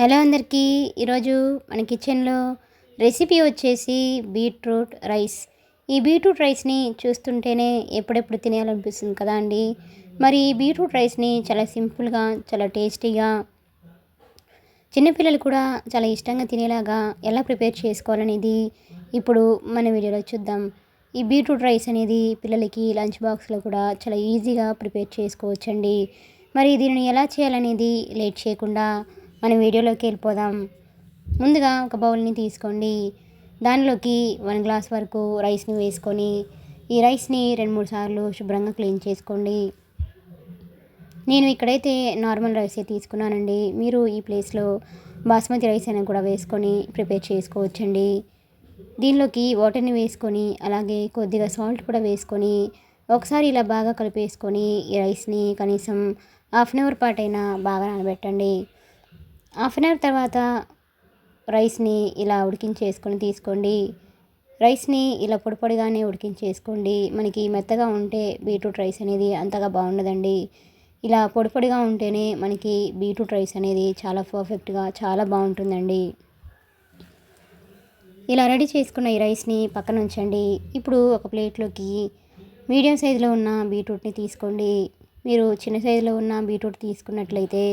Hello అందరికీ. ఈరోజు మన కిచెన్లో రెసిపీ వచ్చేసి బీట్రూట్ రైస్. ఈ బీట్రూట్ రైస్ని చూస్తుంటేనే ఎప్పుడెప్పుడు తినేయాలనిపిస్తుంది కదా అండి? మరి ఈ బీట్రూట్ రైస్ని చాలా సింపుల్గా చాలా టేస్టీగా చిన్నపిల్లలు కూడా చాలా ఇష్టంగా తినేలాగా ఎలా ప్రిపేర్ చేసుకోవాలనేది ఇప్పుడు మన వీడియోలో చూద్దాం. ఈ బీట్రూట్ రైస్ అనేది పిల్లలకి లంచ్ బాక్స్లో కూడా చాలా ఈజీగా ప్రిపేర్ చేసుకోవచ్చండి. మరి దీనిని ఎలా చేయాలనేది లేట్ చేయకుండా మన వీడియోలోకి వెళ్ళిపోదాం. ముందుగా ఒక బౌల్ని తీసుకోండి. దానిలోకి వన్ గ్లాస్ వరకు రైస్ని వేసుకొని ఈ రైస్ని రెండు మూడు సార్లు శుభ్రంగా క్లీన్ చేసుకోండి. నేను ఇక్కడైతే నార్మల్ రైసే తీసుకున్నానండి. మీరు ఈ ప్లేస్లో బాస్మతి రైస్ అయినా కూడా వేసుకొని ప్రిపేర్ చేసుకోవచ్చండి. దీనిలోకి వాటర్ని వేసుకొని అలాగే కొద్దిగా సాల్ట్ కూడా వేసుకొని ఒకసారి ఇలా బాగా కలిపేసుకొని ఈ రైస్ని కనీసం హాఫ్ అన్ అవర్ పాటైనా బాగా నానబెట్టండి. హాఫ్ అన్ అవర్ తర్వాత రైస్ని ఇలా ఉడికించేసుకొని తీసుకోండి. రైస్ని ఇలా పొడిపొడిగానే ఉడికించేసుకోండి. మనకి మెత్తగా ఉంటే బీట్రూట్ రైస్ అనేది అంతగా బాగుండదండి. ఇలా పొడిపొడిగా ఉంటేనే మనకి బీట్రూట్ రైస్ అనేది చాలా పర్ఫెక్ట్గా చాలా బాగుంటుందండి. ఇలా రెడీ చేసుకున్న ఈ రైస్ని పక్కన ఉంచండి. ఇప్పుడు ఒక ప్లేట్లోకి మీడియం సైజులో ఉన్న బీట్రూట్ని తీసుకోండి. మీరు చిన్న సైజులో ఉన్న బీట్రూట్ తీసుకున్నట్లయితే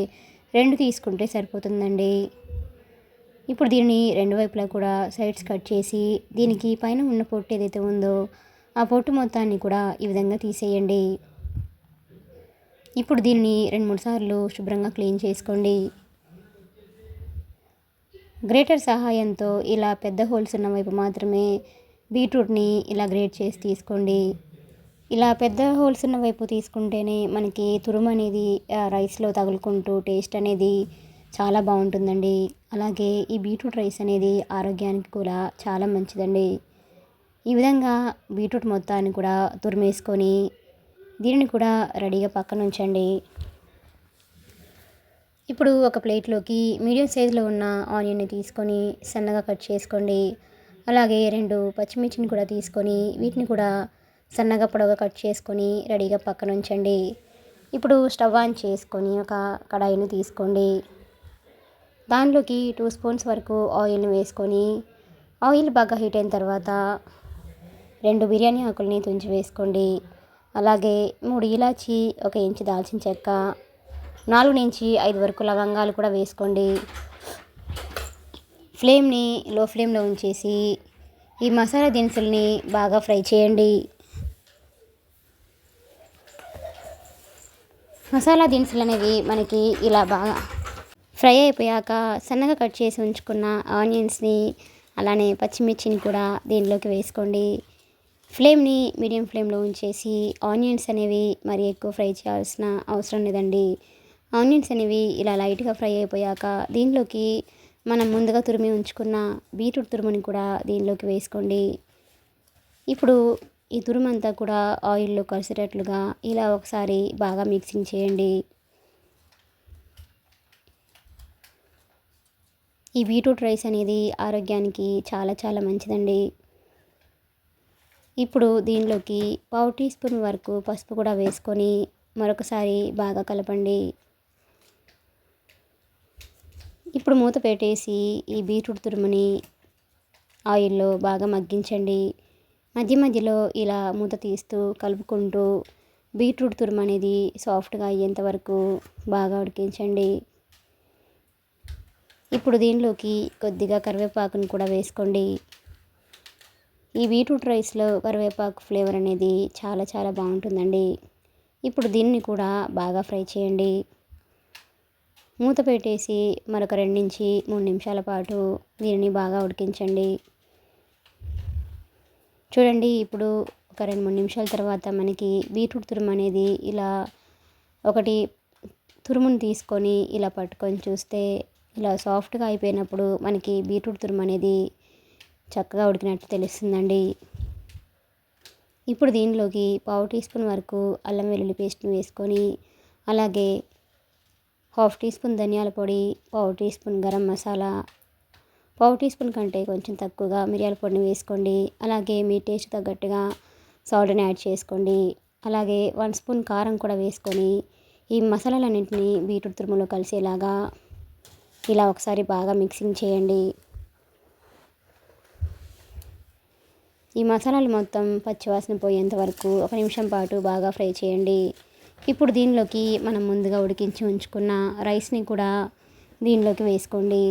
రెండు తీసుకుంటే సరిపోతుందండి. ఇప్పుడు దీన్ని రెండు వైపులా కూడా సైడ్స్ కట్ చేసి దీనికి పైన ఉన్న పొట్టు ఏదైతే ఉందో ఆ పొట్టు మొత్తాన్ని కూడా ఈ విధంగా తీసేయండి. ఇప్పుడు దీన్ని రెండు మూడు సార్లు శుభ్రంగా క్లీన్ చేసుకోండి. గ్రేటర్ సహాయంతో ఇలా పెద్ద హోల్స్ ఉన్న వైపు మాత్రమే బీట్రూట్ని ఇలా గ్రేట్ చేసి తీసుకోండి. ఇలా పెద్ద హోల్స్ ఉన్న వైపు తీసుకుంటేనే మనకి తురుము అనేది రైస్లో తగులుకుంటూ టేస్ట్ అనేది చాలా బాగుంటుందండి. అలాగే ఈ బీట్రూట్ రైస్ అనేది ఆరోగ్యానికి కూడా చాలా మంచిదండి. ఈ విధంగా బీట్రూట్ మొత్తాన్ని కూడా తురిమేసుకొని దీనిని కూడా రెడీగా పక్కన ఉంచండి. ఇప్పుడు ఒక ప్లేట్లోకి మీడియం సైజులో ఉన్న ఆనియన్ని తీసుకొని సన్నగా కట్ చేసుకోండి. అలాగే రెండు పచ్చిమిర్చిని కూడా తీసుకొని వీటిని కూడా సన్నగా పొడవుగా కట్ చేసుకొని రెడీగా పక్కన ఉంచండి. ఇప్పుడు స్టవ్ ఆన్ చేసుకొని ఒక కడాయిని తీసుకోండి. దానిలోకి టూ స్పూన్స్ వరకు ఆయిల్ని వేసుకొని ఆయిల్ బాగా హీట్ అయిన తర్వాత రెండు బిర్యానీ ఆకుల్ని తుంచి వేసుకోండి. అలాగే మూడు ఇలాచి ఒక ఇంచు దాల్చిన చెక్క నాలుగు నుంచి ఐదు వరకు లవంగాలు కూడా వేసుకోండి. ఫ్లేమ్ని లో ఫ్లేమ్లో ఉంచేసి ఈ మసాలా దినుసుల్ని బాగా ఫ్రై చేయండి. మసాలా దినుసులు అనేవి మనకి ఇలా బాగా ఫ్రై అయిపోయాక సన్నగా కట్ చేసి ఉంచుకున్న ఆనియన్స్ని అలానే పచ్చిమిర్చిని కూడా దీనిలోకి వేసుకోండి. ఫ్లేమ్ని మీడియం ఫ్లేమ్లో ఉంచేసి ఆనియన్స్ అనేవి మరి ఎక్కువ ఫ్రై చేయాల్సిన అవసరం లేదండి. ఆనియన్స్ అనేవి ఇలా లైట్గా ఫ్రై అయిపోయాక దీనిలోకి మనం ముందుగా తురిమి ఉంచుకున్న బీట్రూట్ తురుముని కూడా దీనిలోకి వేసుకోండి. ఇప్పుడు ఈ తురుమంతా కూడా ఆయిల్లో కలిసేటట్లుగా ఇలా ఒకసారి బాగా మిక్సింగ్ చేయండి. ఈ బీట్రూట్ రైస్ అనేది ఆరోగ్యానికి చాలా చాలా మంచిదండి. ఇప్పుడు దీనిలోకి పావు టీ స్పూన్ వరకు పసుపు కూడా వేసుకొని మరొకసారి బాగా కలపండి. ఇప్పుడు మూత పెట్టేసి ఈ బీట్రూట్ తురుముని ఆయిల్లో బాగా మగ్గించండి. మధ్య మధ్యలో ఇలా మూత తీస్తూ కలుపుకుంటూ బీట్రూట్ తురుము అనేది సాఫ్ట్గా అయ్యేంత వరకు బాగా ఉడికించండి. ఇప్పుడు దీనిలోకి కొద్దిగా కరివేపాకును కూడా వేసుకోండి. ఈ బీట్రూట్ రైస్లో కరివేపాకు ఫ్లేవర్ అనేది చాలా చాలా బాగుంటుందండి. ఇప్పుడు దీన్ని కూడా బాగా ఫ్రై చేయండి. మూత పెట్టేసి మరొక రెండు నుంచి మూడు నిమిషాల పాటు దీనిని బాగా ఉడికించండి. చూడండి ఇప్పుడు ఒక రెండు మూడు నిమిషాల తర్వాత మనకి బీట్రూట్ తురుము అనేది ఇలా ఒకటి తురుముని తీసుకొని ఇలా పట్టుకొని చూస్తే ఇలా సాఫ్ట్గా అయిపోయినప్పుడు మనకి బీట్రూట్ తురుము అనేది చక్కగా ఉడికినట్టు తెలుస్తుందండి. ఇప్పుడు దీనిలోకి పావు టీ స్పూన్ వరకు అల్లం వెల్లుల్లి పేస్ట్ని వేసుకొని అలాగే హాఫ్ టీ స్పూన్ ధనియాల పొడి పావు టీ స్పూన్ గరం మసాలా పావు టీ స్పూన్ కంటే కొంచెం తక్కువగా మిరియాల పొడిని వేసుకోండి. అలాగే మీ టేస్ట్ తగ్గట్టుగా సాల్ట్ని యాడ్ చేసుకోండి. అలాగే వన్ స్పూన్ కారం కూడా వేసుకొని ఈ మసాలాలన్నింటినీ బీట్రూట్ తురుములో కలిసేలాగా ఇలా ఒకసారి బాగా మిక్సింగ్ చేయండి. ఈ మసాలాలు మొత్తం పచ్చివాసన పోయేంత వరకు ఒక నిమిషం పాటు బాగా ఫ్రై చేయండి. ఇప్పుడు దీనిలోకి మనం ముందుగా ఉడికించి ఉంచుకున్న రైస్ని కూడా దీనిలోకి వేసుకోండి.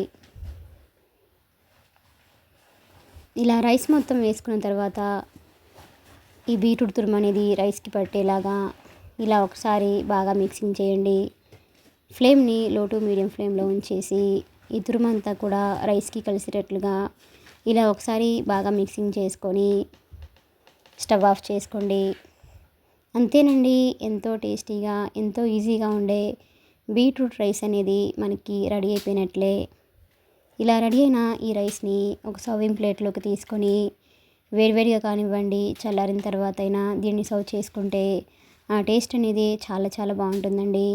ఇలా రైస్ మొత్తం వేసుకున్న తర్వాత ఈ బీట్రూట్ తురుము అనేది రైస్కి పట్టేలాగా ఇలా ఒకసారి బాగా మిక్సింగ్ చేయండి. ఫ్లేమ్ని లో టు మీడియం ఫ్లేమ్లో ఉంచేసి ఈ తురుమంతా కూడా రైస్కి కలిసేటట్లుగా ఇలా ఒకసారి బాగా మిక్సింగ్ చేసుకొని స్టవ్ ఆఫ్ చేసుకోండి. అంతేనండి ఎంతో టేస్టీగా ఎంతో ఈజీగా ఉండే బీట్రూట్ రైస్ అనేది మనకి రెడీ అయిపోయినట్లే. ఇలా రెడీ అయిన ఈ రైస్ని ఒక సర్వింగ్ ప్లేట్లోకి తీసుకొని వేడివేడిగా కానివ్వండి చల్లారిన తర్వాత అయినా దీన్ని సర్వ్ చేసుకుంటే ఆ టేస్ట్ అనేది చాలా చాలా బాగుంటుందండి.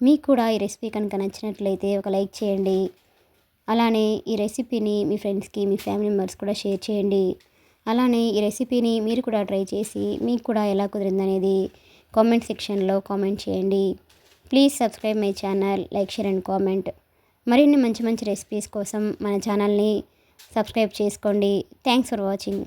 మీకు కూడా ఈ రెసిపీ కనుక నచ్చినట్లయితే ఒక లైక్ చేయండి. అలానే ఈ రెసిపీని మీ ఫ్రెండ్స్కి మీ ఫ్యామిలీ మెంబర్స్ కూడా షేర్ చేయండి. అలానే ఈ రెసిపీని మీరు కూడా ట్రై చేసి మీకు కూడా ఎలా కుదిరిందనేది కామెంట్ సెక్షన్లో కామెంట్ చేయండి. Please subscribe my channel like share and comment. మరిన్ని మంచి మంచి రెసిపీస్ కోసం మన ఛానల్ని సబ్స్క్రైబ్ చేసుకోండి. Thanks for watching